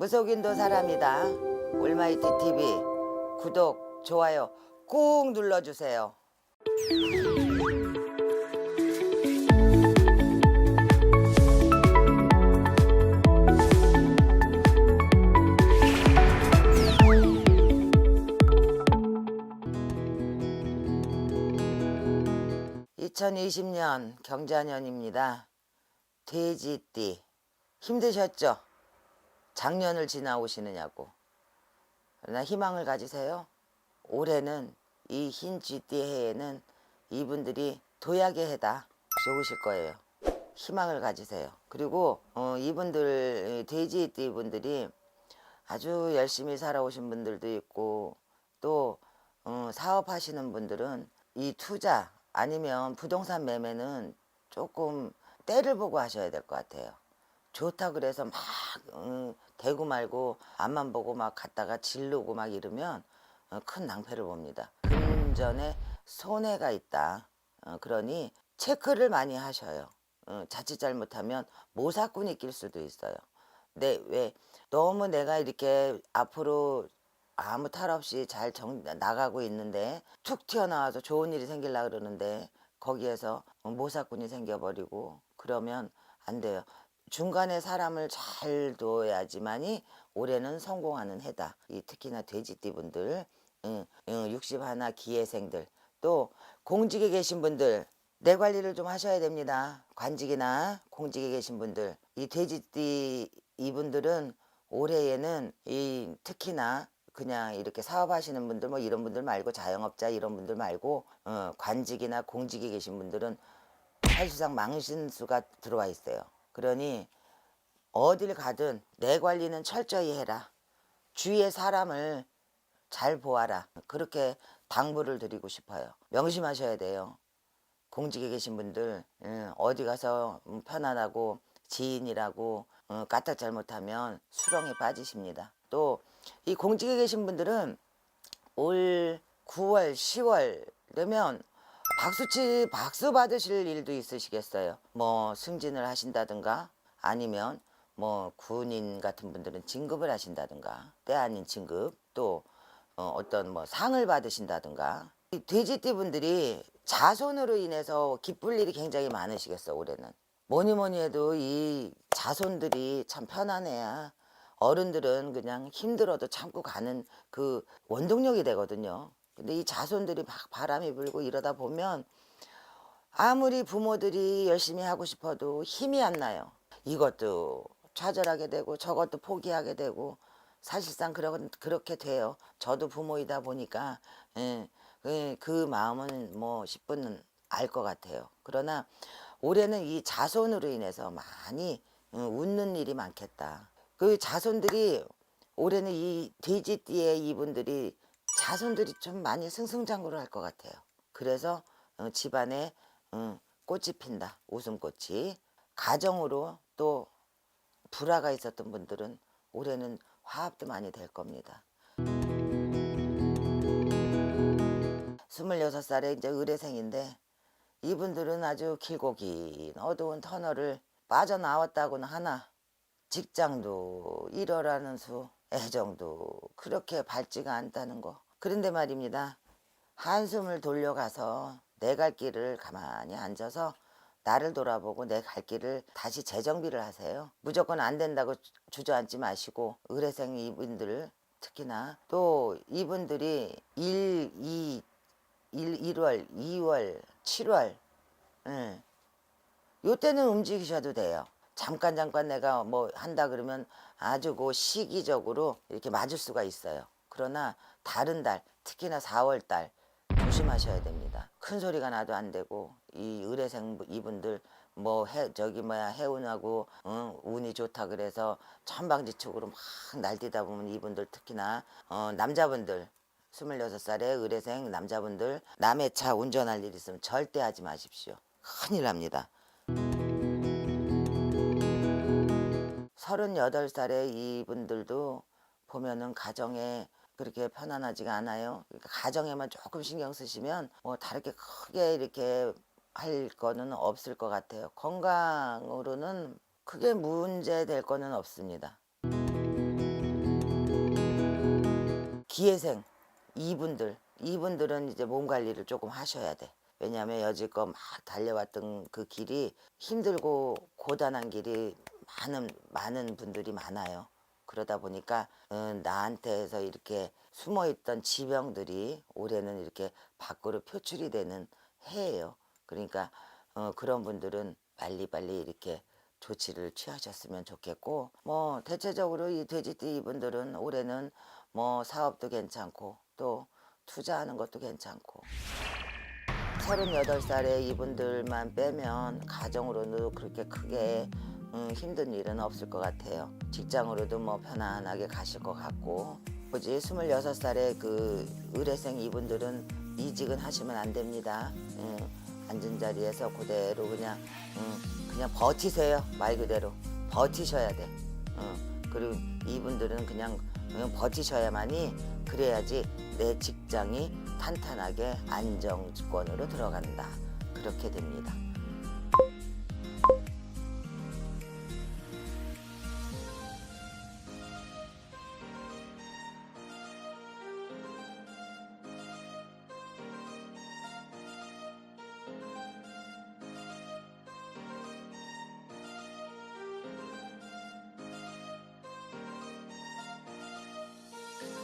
무속인도 사람이다. 올마이티 TV 구독, 좋아요 꾹 눌러주세요. (2020년) 경자년입니다 돼지띠 힘드셨죠? 작년을 지나오시느냐고. 그러나 희망을 가지세요. 올해는 이 흰 쥐띠 해에는 이분들이 도약의 해다. 좋으실 거예요. 희망을 가지세요. 그리고 어, 이분들 돼지띠 분들이 아주 열심히 살아오신 분들도 있고 또 어, 사업하시는 분들은 이 투자 아니면 부동산 매매는 조금 때를 보고 하셔야 될 것 같아요. 좋다 그래서 막 음, 대고 말고 앞만 보고 막 갔다가 질르고 막 이러면 어, 큰 낭패를 봅니다. 금전에 손해가 있다. 어, 그러니 체크를 많이 하셔요. 어, 자칫 잘못하면 모사꾼이 낄 수도 있어요. 근데 왜 너무 내가 이렇게 앞으로 아무 탈 없이 잘 정, 나가고 있는데 툭 튀어나와서 좋은 일이 생길라 그러는데 거기에서 모사꾼이 생겨버리고 그러면 안 돼요. 중간에 사람을 잘 둬야지만이 올해는 성공하는 해다. 이 특히나 돼지띠 분들, 응, 응, 60 하나 기회생들, 또 공직에 계신 분들 내 관리를 좀 하셔야 됩니다. 관직이나 공직에 계신 분들, 이 돼지띠 이분들은 올해에는 이 특히나 그냥 이렇게 사업하시는 분들 뭐 이런 분들 말고 자영업자 이런 분들 말고 어, 관직이나 공직에 계신 분들은 사실상 망신수가 들어와 있어요. 그러니 어딜 가든 내 관리는 철저히 해라. 주위의 사람을 잘 보아라. 그렇게 당부를 드리고 싶어요. 명심하셔야 돼요. 공직에 계신 분들 음, 어디 가서 음, 편안하고 지인이라고 어, 까딱 잘못하면 수렁에 빠지십니다. 또 이 공직에 계신 분들은 올 9월, 10월 되면 박수치 박수 받으실 일도 있으시겠어요. 뭐 승진을 하신다든가 아니면 뭐 군인 같은 분들은 진급을 하신다든가 때 아닌 진급 또 어, 어떤 뭐 상을 받으신다든가 이 돼지띠 분들이 자손으로 인해서 기쁠 일이 굉장히 많으시겠어 올해는 뭐니 뭐니 해도 이 자손들이 참 편안해야 어른들은 그냥 힘들어도 참고 가는 그 원동력이 되거든요. 근데 이 자손들이 막 바람이 불고 이러다 보면 아무리 부모들이 열심히 하고 싶어도 힘이 안 나요. 이것도 좌절하게 되고 저것도 포기하게 되고 사실상 그러, 그렇게 돼요. 저도 부모이다 보니까 예, 그, 그 마음은 뭐 10분은 알 것 같아요. 그러나 올해는 이 자손으로 인해서 많이 음, 웃는 일이 많겠다. 그 자손들이 올해는 이 돼지띠의 이분들이 자손들이 좀 많이 승승장구를 할 것 같아요. 그래서 어, 집안에 어, 꽃이 핀다. 웃음꽃이. 가정으로 또 불화가 있었던 분들은 올해는 화합도 많이 될 겁니다. 26살에 이제 의뢰생인데 이분들은 아주 길고 긴 어두운 터널을 빠져나왔다고는 하나 직장도 일어라는 수 애정도 그렇게 밝지가 않다는 거 그런데 말입니다 한숨을 돌려가서 내 갈 길을 가만히 앉아서 나를 돌아보고 내 갈 길을 다시 재정비를 하세요 무조건 안 된다고 주- 주저앉지 마시고 의뢰생 이분들 특히나 또 이분들이 1, 2, 1, 1월, 2월, 7월 예. 요때는 움직이셔도 돼요. 잠깐 잠깐 내가 뭐 한다 그러면 아주 그 시기적으로 이렇게 맞을 수가 있어요. 그러나 다른 달, 특히나 4월 달 조심하셔야 됩니다. 큰 소리가 나도 안 되고 이 의뢰생 이분들 뭐 해 저기 뭐야 해운하고 응, 운이 좋다 그래서 천방지축으로 막 날뛰다 보면 이분들 특히나 어, 남자분들 26살의 의뢰생 남자분들 남의 차 운전할 일 있으면 절대 하지 마십시오. 큰일 납니다. 38살의 이분들도 보면은 가정에 그렇게 편안하지가 않아요. 그러니까 가정에만 조금 신경 쓰시면 뭐 다르게 크게 이렇게 할 거는 없을 것 같아요. 건강으로는 크게 문제 될 거는 없습니다. 기회생 이분들 이분들은 이제 몸 관리를 조금 하셔야 돼. 왜냐하면 여지껏 막 달려왔던 그 길이 힘들고 고단한 길이 많은 많은 분들이 많아요. 그러다 보니까 어, 나한테서 이렇게 숨어있던 지병들이 올해는 이렇게 밖으로 표출이 되는 해예요. 그러니까 어, 그런 분들은 빨리빨리 이렇게 조치를 취하셨으면 좋겠고 뭐 대체적으로 이 돼지띠 이분들은 올해는 뭐 사업도 괜찮고 또 투자하는 것도 괜찮고 38살에 이분들만 빼면 가정으로도 그렇게 크게 음, 힘든 일은 없을 것 같아요. 직장으로도 뭐 편안하게 가실 것 같고 뭐지 26살에 그 의뢰생 이분들은 이직은 하시면 안 됩니다. 음, 앉은 자리에서 그대로 그냥 음, 그냥 버티세요. 말 그대로 버티셔야 돼. 음, 그리고 이분들은 그냥, 그냥 버티셔야만이 그래야지 내 직장이 탄탄하게 안정권으로 들어간다. 그렇게 됩니다.